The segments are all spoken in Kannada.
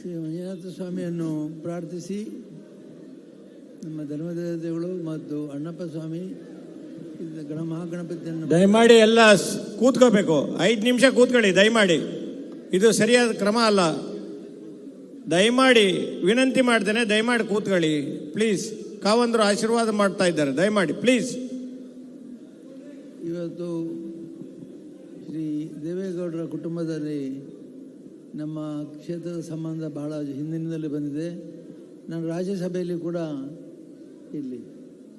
ಶ್ರೀ ಮಂಜುನಾಥ ಸ್ವಾಮಿಯನ್ನು ಪ್ರಾರ್ಥಿಸಿ. ನಮ್ಮ ಧರ್ಮದೇವತೆಗಳು ಮತ್ತು ಅಣ್ಣಪ್ಪ ಸ್ವಾಮಿ ಇದು ಗಣ ಮಹಾಗಣಪತಿಯನ್ನು ದಯಮಾಡಿ ಎಲ್ಲ ಕೂತ್ಕೋಬೇಕು. ಐದು ನಿಮಿಷ ಕೂತ್ಕೊಳ್ಳಿ ದಯಮಾಡಿ. ಇದು ಸರಿಯಾದ ಕ್ರಮ ಅಲ್ಲ. ದಯಮಾಡಿ ವಿನಂತಿ ಮಾಡ್ತೇನೆ ದಯಮಾಡಿ ಕೂತ್ಕೊಳ್ಳಿ. ಪ್ಲೀಸ್ ಕಾವಂದರು ಆಶೀರ್ವಾದ ಮಾಡ್ತಾ ಇದ್ದಾರೆ. ದಯಮಾಡಿ ಪ್ಲೀಸ್. ಇವತ್ತು ಶ್ರೀ ದೇವೇಗೌಡರ ಕುಟುಂಬದಲ್ಲಿ ನಮ್ಮ ಕ್ಷೇತ್ರದ ಸಂಬಂಧ ಬಹಳ ಹಿಂದಿನಿಂದಲೇ ಬಂದಿದೆ. ನಾನು ರಾಜ್ಯಸಭೆಯಲ್ಲಿ ಕೂಡ ಇಲ್ಲಿ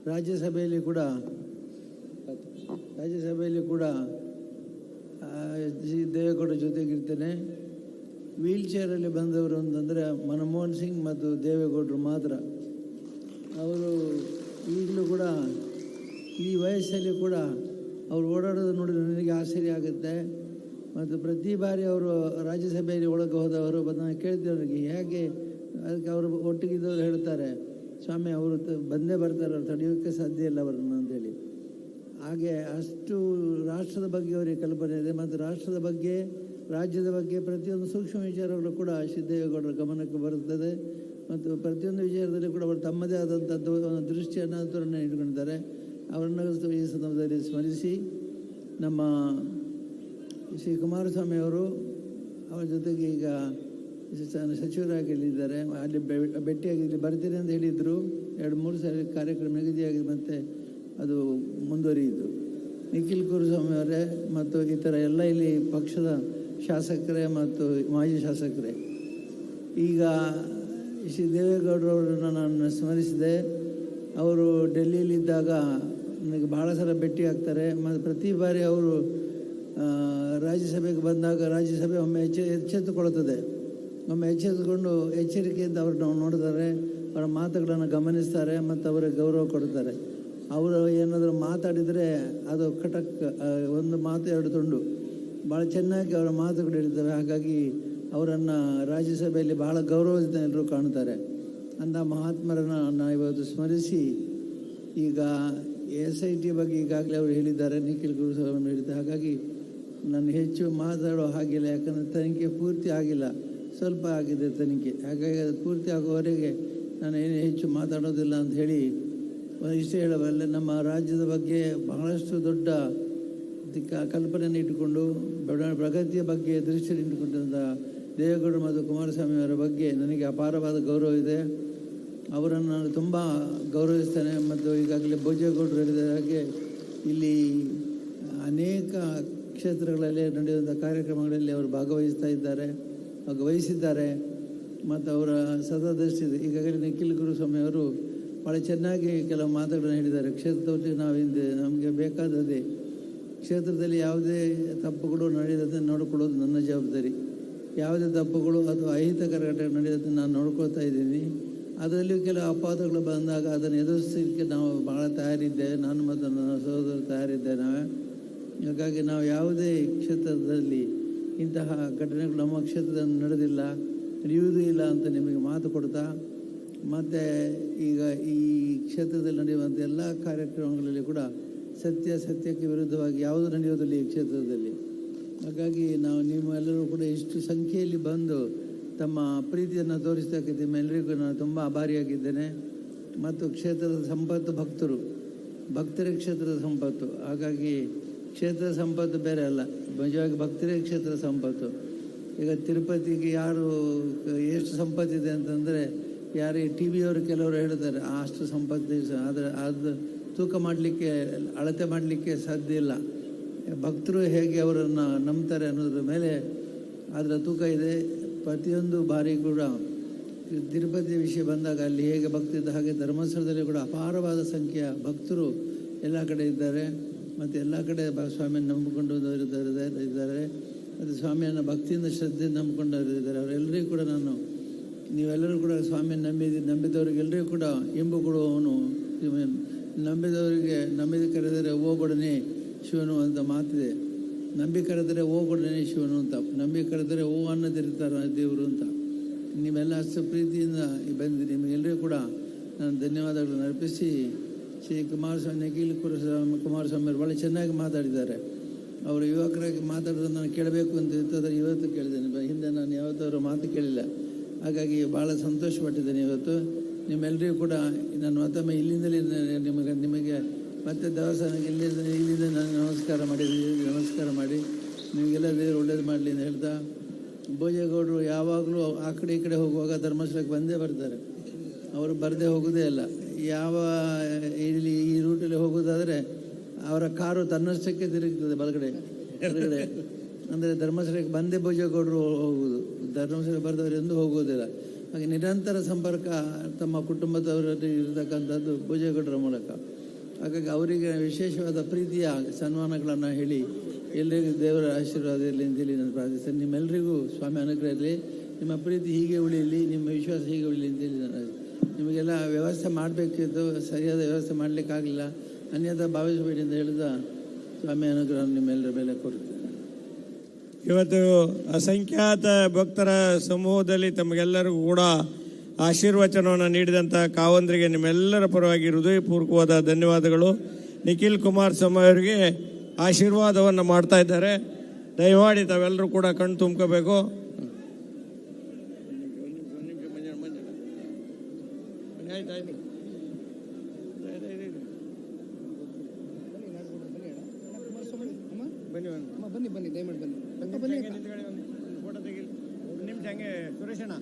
ರಾಜ್ಯಸಭೆಯಲ್ಲಿ ಕೂಡ ರಾಜ್ಯಸಭೆಯಲ್ಲಿ ಕೂಡ ಜಿ ದೇವೇಗೌಡ ಜೊತೆಗಿರ್ತೇನೆ ವೀಲ್ ಚೇರಲ್ಲಿ ಬಂದವರು ಅಂತಂದರೆ ಮನಮೋಹನ್ ಸಿಂಗ್ ಮತ್ತು ದೇವೇಗೌಡರು ಮಾತ್ರ. ಅವರು ಈಗಲೂ ಕೂಡ ಈ ವಯಸ್ಸಲ್ಲಿ ಕೂಡ ಅವ್ರು ಓಡಾಡೋದು ನೋಡಿದ್ರೆ ನನಗೆ ಆಶ್ಚರ್ಯ ಆಗುತ್ತೆ. ಮತ್ತು ಪ್ರತಿ ಬಾರಿ ಅವರು ರಾಜ್ಯಸಭೆಯಲ್ಲಿ ಒಳಗೆ ಹೋದವರು ಬಂದಾಗ ಕೇಳ್ತೀವಿ ಅವ್ರಿಗೆ, ಹೇಗೆ ಅದಕ್ಕೆ ಅವರು ಒಟ್ಟಿಗಿದ್ದವರು ಹೇಳ್ತಾರೆ ಸ್ವಾಮಿ, ಅವರು ಬಂದೇ ಬರ್ತಾರೆ, ಅವ್ರು ತಡೆಯೋಕ್ಕೆ ಸಾಧ್ಯ ಇಲ್ಲ ಅವರನ್ನು ಅಂತೇಳಿ ಹಾಗೆ ಅಷ್ಟು ರಾಷ್ಟ್ರದ ಬಗ್ಗೆ ಅವರಿಗೆ ಕಲ್ಪನೆ ಇದೆ. ಮತ್ತು ರಾಷ್ಟ್ರದ ಬಗ್ಗೆ, ರಾಜ್ಯದ ಬಗ್ಗೆ ಪ್ರತಿಯೊಂದು ಸೂಕ್ಷ್ಮ ವಿಚಾರಗಳು ಕೂಡ ಸಿದ್ದೇಗೌಡರ ಗಮನಕ್ಕೆ ಬರುತ್ತದೆ. ಮತ್ತು ಪ್ರತಿಯೊಂದು ವಿಚಾರದಲ್ಲಿ ಕೂಡ ಅವರು ತಮ್ಮದೇ ಆದಂಥ ದೃಷ್ಟಿಯನ್ನು ಅಂತರನ್ನು ಇಟ್ಕೊಂಡಿದ್ದಾರೆ. ಅವರನ್ನು ಈ ಸಂದರ್ಭದಲ್ಲಿ ಸ್ಮರಿಸಿ ನಮ್ಮ ಶ್ರೀ ಕುಮಾರಸ್ವಾಮಿ ಅವರು ಅವರ ಜೊತೆಗೆ ಈಗ ಸ- ಸಚಿವರಾಗಿ ಇಲ್ಲಿದ್ದಾರೆ ಅಲ್ಲಿ ಭೇಟಿಯಾಗಿ ಇಲ್ಲಿ ಬರ್ತೀನಿ ಅಂತ ಹೇಳಿದರು. ಎರಡು, ಮೂರು ಸಾರಿ ಕಾರ್ಯಕ್ರಮ ನಿಗದಿಯಾಗಿ ಮತ್ತೆ ಅದು ಮುಂದುವರಿಯಿತು. ನಿಖಿಲ್ ಕುರುಸ್ವಾಮಿ ಅವರೇ ಮತ್ತು ಥರ ಎಲ್ಲ ಇಲ್ಲಿ ಪಕ್ಷದ ಶಾಸಕರೇ ಮತ್ತು ಮಾಜಿ ಶಾಸಕರೇ. ಈಗ ಶ್ರೀ ದೇವೇಗೌಡರವರನ್ನು ನಾನು ಸ್ಮರಿಸಿದೆ. ಅವರು ಡೆಲ್ಲಿಯಲ್ಲಿದ್ದಾಗ ನನಗೆ ಭಾಳ ಸಲ ಭೇಟಿ ಆಗ್ತಾರೆ. ಮತ್ತು ಪ್ರತಿ ಬಾರಿ ಅವರು ರಾಜ್ಯಸಭೆಗೆ ಬಂದಾಗ ರಾಜ್ಯಸಭೆ ಒಮ್ಮೆ ಎಚ್ಚೆ, ಎಚ್ಚೆತ್ತುಕೊಳ್ಳುತ್ತದೆ. ಒಮ್ಮೆ ಎಚ್ಚೆತ್ತುಕೊಂಡು ಎಚ್ಚರಿಕೆಯಿಂದ ಅವ್ರನ್ನ ನಾವು ನೋಡಿದ್ದಾರೆ ಅವರ ಮಾತುಗಳನ್ನು ಗಮನಿಸ್ತಾರೆ ಮತ್ತು ಅವರಿಗೆ ಗೌರವ ಕೊಡ್ತಾರೆ ಅವರು ಏನಾದರೂ ಮಾತಾಡಿದರೆ ಅದು ಕಟಕ್ ಒಂದು ಮಾತು ಎರಡು ತುಂಡು. ಭಾಳ ಚೆನ್ನಾಗಿ ಅವರ ಮಾತುಗಳು ಇರ್ತವೆ ಹಾಗಾಗಿ ಅವರನ್ನು ರಾಜ್ಯಸಭೆಯಲ್ಲಿ ಬಹಳ ಗೌರವದಿಂದ ಎಲ್ಲರೂ ಕಾಣ್ತಾರೆ ಅಂತ ಮಹಾತ್ಮರನ್ನು ನಾವು ಇವತ್ತು ಸ್ಮರಿಸಿ ಈಗ ಎಸ್ ಐ ಟಿ ಬಗ್ಗೆ ಈಗಾಗಲೇ ಅವರು ಹೇಳಿದ್ದಾರೆ. ನಿಖಿಲ್ ಗುರುಸ್ವಾಮಿ ಹೇಳಿದ್ದಾರೆ. ಹಾಗಾಗಿ ನಾನು ಹೆಚ್ಚು ಮಾತಾಡೋ ಹಾಗಿಲ್ಲ, ಯಾಕಂದರೆ ತನಿಖೆ ಪೂರ್ತಿ ಆಗಿಲ್ಲ. ಸ್ವಲ್ಪ ಆಗಿದೆ ತನಿಖೆ. ಹಾಗಾಗಿ ಅದು ಪೂರ್ತಿ ಆಗುವವರೆಗೆ ನಾನು ಏನು ಹೆಚ್ಚು ಮಾತಾಡೋದಿಲ್ಲ ಅಂತ ಹೇಳಿ ಇಷ್ಟು ಹೇಳಬಲ್ಲೆ ನಮ್ಮ ರಾಜ್ಯದ ಬಗ್ಗೆ ಬಹಳಷ್ಟು ದೊಡ್ಡ ಕಲ್ಪನೆಯನ್ನು ಇಟ್ಟುಕೊಂಡು ಪ್ರಗತಿಯ ಬಗ್ಗೆ ದೃಷ್ಟಿಯಲ್ಲಿ ಇಟ್ಟುಕೊಂಡಂಥ ದೇವೇಗೌಡರು ಮತ್ತು ಕುಮಾರಸ್ವಾಮಿ ಅವರ ಬಗ್ಗೆ ನನಗೆ ಅಪಾರವಾದ ಗೌರವ ಇದೆ. ಅವರನ್ನು ನಾನು ತುಂಬ ಗೌರವಿಸ್ತೇನೆ ಮತ್ತು ಈಗಾಗಲೇ ಭೋಜೇಗೌಡರು ಹೇಳಿದ ಹಾಗೆ ಇಲ್ಲಿ ಅನೇಕ ಕ್ಷೇತ್ರಗಳಲ್ಲಿ ನಡೆಯುವಂಥ ಕಾರ್ಯಕ್ರಮಗಳಲ್ಲಿ ಅವರು ಭಾಗವಹಿಸ್ತಾ ಇದ್ದಾರೆ, ಭಾಗವಹಿಸಿದ್ದಾರೆ. ಮತ್ತು ಅವರ ಸದಾ ಇದೆ ಈಗಾಗಲೇ ನಿಖಿಲ್ ಗುರುಸ್ವಾಮಿ ಅವರು ಭಾಳ ಚೆನ್ನಾಗಿ ಕೆಲವು ಮಾತುಗಳನ್ನು ಹೇಳಿದ್ದಾರೆ. ಕ್ಷೇತ್ರದಲ್ಲಿ ನಾವು ಹಿಂದೆ ನಮಗೆ ಬೇಕಾದದೇ ಕ್ಷೇತ್ರದಲ್ಲಿ ಯಾವುದೇ ತಪ್ಪುಗಳು ನಡೆಯದಂತೆ ನೋಡಿಕೊಳ್ಳೋದು ನನ್ನ ಜವಾಬ್ದಾರಿ. ಯಾವುದೇ ತಪ್ಪುಗಳು ಅಥವಾ ಅಹಿತಕರ ಘಟನೆ ನಡೆಯೋದನ್ನು ನಾನು ನೋಡ್ಕೊಳ್ತಾ ಇದ್ದೀನಿ. ಅದರಲ್ಲಿಯೂ ಕೆಲವು ಅಪವಾದಗಳು ಬಂದಾಗ ಅದನ್ನು ಎದುರಿಸಲಿಕ್ಕೆ ನಾವು ಭಾಳ ತಯಾರಿದ್ದೇವೆ. ನಾನು ಮತ್ತು ನನ್ನ ಸಹೋದರರು ತಯಾರಿದ್ದೇವೆ. ಹಾಗಾಗಿ ನಾವು ಯಾವುದೇ ಕ್ಷೇತ್ರದಲ್ಲಿ ಇಂತಹ ಘಟನೆಗಳು ನಮ್ಮ ಕ್ಷೇತ್ರದಲ್ಲಿ ನಡೆದಿಲ್ಲ, ನಡೆಯುವುದೂ ಇಲ್ಲ ಅಂತ ನಿಮಗೆ ಮಾತು ಕೊಡ್ತಾ, ಮತ್ತು ಈಗ ಈ ಕ್ಷೇತ್ರದಲ್ಲಿ ನಡೆಯುವಂಥ ಎಲ್ಲ ಕಾರ್ಯಕ್ರಮಗಳಲ್ಲಿ ಕೂಡ ಸತ್ಯ ಸತ್ಯಕ್ಕೆ ವಿರುದ್ಧವಾಗಿ ಯಾವುದು ನಡೆಯೋದಿಲ್ಲ ಈ ಕ್ಷೇತ್ರದಲ್ಲಿ. ಹಾಗಾಗಿ ನಾವು ನಿಮ್ಮೆಲ್ಲರೂ ಕೂಡ ಇಷ್ಟು ಸಂಖ್ಯೆಯಲ್ಲಿ ಬಂದು ತಮ್ಮ ಪ್ರೀತಿಯನ್ನು ತೋರಿಸ್ತಕ್ಕೆ ನಿಮ್ಮೆಲ್ಲರಿಗೂ ನಾನು ತುಂಬ ಆಭಾರಿಯಾಗಿದ್ದೇನೆ. ಮತ್ತು ಕ್ಷೇತ್ರದ ಸಂಪತ್ತು ಭಕ್ತರು, ಭಕ್ತರ ಕ್ಷೇತ್ರದ ಸಂಪತ್ತು. ಹಾಗಾಗಿ ಕ್ಷೇತ್ರದ ಸಂಪತ್ತು ಬೇರೆ ಅಲ್ಲ. ನಿಜವಾಗಿ ಭಕ್ತರೇ ಕ್ಷೇತ್ರ ಸಂಪತ್ತು. ಈಗ ತಿರುಪತಿಗೆ ಯಾರು ಎಷ್ಟು ಸಂಪತ್ತಿದೆ ಅಂತಂದರೆ ಯಾರು ಟಿ ವಿಯವರು ಕೆಲವರು ಹೇಳ್ತಾರೆ "ಆ, ಅಷ್ಟು ಸಂಪತ್ತು ಆದರೆ ಅದು ತೂಕ ಮಾಡಲಿಕ್ಕೆ ಅಳತೆ ಮಾಡಲಿಕ್ಕೆ ಸಾಧ್ಯ ಇಲ್ಲ. ಭಕ್ತರು ಹೇಗೆ ಅವರನ್ನು ನಂಬ್ತಾರೆ ಅನ್ನೋದ್ರ ಮೇಲೆ ಅದರ ತೂಕ ಇದೆ. ಪ್ರತಿಯೊಂದು ಬಾರಿ ಕೂಡ ತಿರುಪತಿ ವಿಷಯ ಬಂದಾಗ ಅಲ್ಲಿ ಹೇಗೆ ಭಕ್ತಿದ್ದ ಹಾಗೆ ಧರ್ಮಸ್ಥಳದಲ್ಲಿ ಕೂಡ ಅಪಾರವಾದ ಸಂಖ್ಯೆಯ ಭಕ್ತರು ಎಲ್ಲ ಕಡೆ ಇದ್ದಾರೆ. ಮತ್ತು ಎಲ್ಲ ಕಡೆ ಸ್ವಾಮಿಯನ್ನು ನಂಬಿಕೊಂಡು ಇದ್ದಾರೆ. ಮತ್ತು ಸ್ವಾಮಿಯನ್ನು ಭಕ್ತಿಯಿಂದ ಶ್ರದ್ಧೆಯಿಂದ ನಂಬಿಕೊಂಡವರು ಇದ್ದಾರೆ. ಅವರೆಲ್ಲರಿಗೂ ಕೂಡ ನಾನು, ನೀವೆಲ್ಲರೂ ಕೂಡ ಸ್ವಾಮಿಯನ್ನು ನಂಬಿದ ನಂಬಿದವರಿಗೆಲ್ಲರಿಗೂ ಕೂಡ ಇಂಬು ಕೊಡುವವನು. ನಂಬಿದವರಿಗೆ ನಂಬಿದ ಕರೆದರೆ ಹೋಗೊಡನೆ ಶಿವನು ಅಂತ ಮಾತಿದೆ. ನಂಬಿ ಕರೆದರೆ ಹೋಗೊಡನೆ ಶಿವನು ಅಂತ. ನಂಬಿ ಕರೆದರೆ ಓ ಅನ್ನದಿರ್ತಾರೆ ದೇವರು ಅಂತ. ನೀವೆಲ್ಲ ಅಷ್ಟು ಪ್ರೀತಿಯಿಂದ ಬಂದು ನಿಮಗೆಲ್ಲರಿಗೂ ಕೂಡ ನಾನು ಧನ್ಯವಾದಗಳನ್ನು ಅರ್ಪಿಸಿ ಶ್ರೀ ಕುಮಾರಸ್ವಾಮಿ ನಿಖಿಲ್ ಕುಮಾರಸ್ವಾಮಿ ಕುಮಾರಸ್ವಾಮಿ ಅವರು ಭಾಳ ಚೆನ್ನಾಗಿ ಮಾತಾಡಿದ್ದಾರೆ. ಅವರು ಯುವಕರಾಗಿ ಮಾತಾಡೋದನ್ನು ನಾನು ಕೇಳಬೇಕು ಅಂತ ಇರ್ತದೆ ಇವತ್ತು ಕೇಳಿದ್ದೇನೆ. ಹಿಂದೆ ನಾನು ಯಾವತ್ತೂ ಅವರ ಮಾತು ಕೇಳಿಲ್ಲ. ಹಾಗಾಗಿ ಭಾಳ ಸಂತೋಷಪಟ್ಟಿದ್ದೇನೆ ಇವತ್ತು. ನಿಮ್ಮೆಲ್ಲರಿಗೂ ಕೂಡ ನಾನು ಮತ್ತೊಮ್ಮೆ ಇಲ್ಲಿಂದಲೇ ನಿಮಗೆ ನಿಮಗೆ ಮತ್ತೆ ದೇವಸ್ಥಾನಕ್ಕೆ ಇಲ್ಲಿಂದ ಇಲ್ಲಿಂದ ನಾನು ನಮಸ್ಕಾರ ಮಾಡಿ ನಮಸ್ಕಾರ ಮಾಡಿ. ನಿಮಗೆಲ್ಲ ದೇವರು ಒಳ್ಳೇದು ಮಾಡಲಿ ಅಂತ ಹೇಳ್ತಾ ಭೋಜೇಗೌಡರು ಯಾವಾಗಲೂ ಆ ಕಡೆ ಈ ಕಡೆ ಹೋಗುವಾಗ ಧರ್ಮಸ್ಥಳಕ್ಕೆ ಬಂದೇ ಬರ್ತಾರೆ. ಅವರು ಬರದೇ ಹೋಗೋದೇ ಇಲ್ಲ ಯಾವ, ಇಲ್ಲಿ ಈ ರೂಟಲ್ಲಿ ಹೋಗೋದಾದರೆ ಅವರ ಕಾರು ತನ್ನಷ್ಟಕ್ಕೆ ತಿರುಗ್ತದೆ ಬಲಗಡೆ ಬಲಗಡೆ ಅಂದರೆ ಧರ್ಮಸ್ಥಳಕ್ಕೆ ಬಂದೇ ಭೋಜೇಗೌಡರು ಹೋಗುವುದು. ಧರ್ಮಸ್ಥಳ ಬರೆದವರು ಎಂದು ಹೋಗುವುದಿಲ್ಲ. ಹಾಗೆ ನಿರಂತರ ಸಂಪರ್ಕ ತಮ್ಮ ಕುಟುಂಬದವರಲ್ಲಿ ಇರತಕ್ಕಂಥದ್ದು ಭೋಜೇಗೌಡರ ಮೂಲಕ. ಹಾಗಾಗಿ ಅವರಿಗೆ ವಿಶೇಷವಾದ ಪ್ರೀತಿಯ ಸನ್ಮಾನಗಳನ್ನು ಹೇಳಿ ಎಲ್ಲರಿಗೂ ದೇವರ ಆಶೀರ್ವಾದ ಇರಲಿ ಅಂತೇಳಿ ನಾನು ಪ್ರಾರ್ಥಿಸ್ತೇನೆ. ನಿಮ್ಮೆಲ್ಲರಿಗೂ ಸ್ವಾಮಿ ಅನುಗ್ರಹ ಇರಲಿ. ನಿಮ್ಮ ಪ್ರೀತಿ ಹೀಗೆ ಉಳಿಯಲಿ, ನಿಮ್ಮ ವಿಶ್ವಾಸ ಹೀಗೆ ಉಳಿಯಲಿ ಅಂತೇಳಿ ನಾನು ನಿಮಗೆಲ್ಲ ವ್ಯವಸ್ಥೆ ಮಾಡಬೇಕಿತ್ತು ಸರಿಯಾದ ವ್ಯವಸ್ಥೆ ಮಾಡಲಿಕ್ಕಾಗಲಿಲ್ಲ. ಅನ್ಯದ ಭಾವಿಸಬೇಡಿ ಅಂತ ಹೇಳಿದ ಸ್ವಾಮಿ ಅನುಗ್ರಹ ನಿಮ್ಮೆಲ್ಲರ ಮೇಲೆ ಕೊಡುತ್ತೇನೆ ಇವತ್ತು ಅಸಂಖ್ಯಾತ ಭಕ್ತರ ಸಮೂಹದಲ್ಲಿ ತಮಗೆಲ್ಲರಿಗೂ ಕೂಡ ಆಶೀರ್ವಚನವನ್ನು ನೀಡಿದಂಥ ಕಾವಂದ್ರಿಗೆ ನಿಮ್ಮೆಲ್ಲರ ಪರವಾಗಿ ಹೃದಯಪೂರ್ವಕವಾದ ಧನ್ಯವಾದಗಳು. ನಿಖಿಲ್ ಕುಮಾರಸ್ವಾಮಿ ಅವರಿಗೆ ಆಶೀರ್ವಾದವನ್ನು ಮಾಡ್ತಾ ಇದ್ದಾರೆ. ದಯಮಾಡಿ ತಾವೆಲ್ಲರೂ ಕೂಡ ಕಣ್ಣು ತುಂಬ್ಕೋಬೇಕು. ಬನ್ನಿ ಅಮ್ಮ? ಬನ್ನಿ ಬನ್ನಿ. ದಯಮಾಡಿ ಬನ್ನಿ. ಅಕ್ಕ. ಬನ್ನಿ ಒಂದು ಫೋಟೋ ತೆಗಿ ನಿಮಿಷ ಹಂಗೆ ಸುರೇಶಣ್ಣ.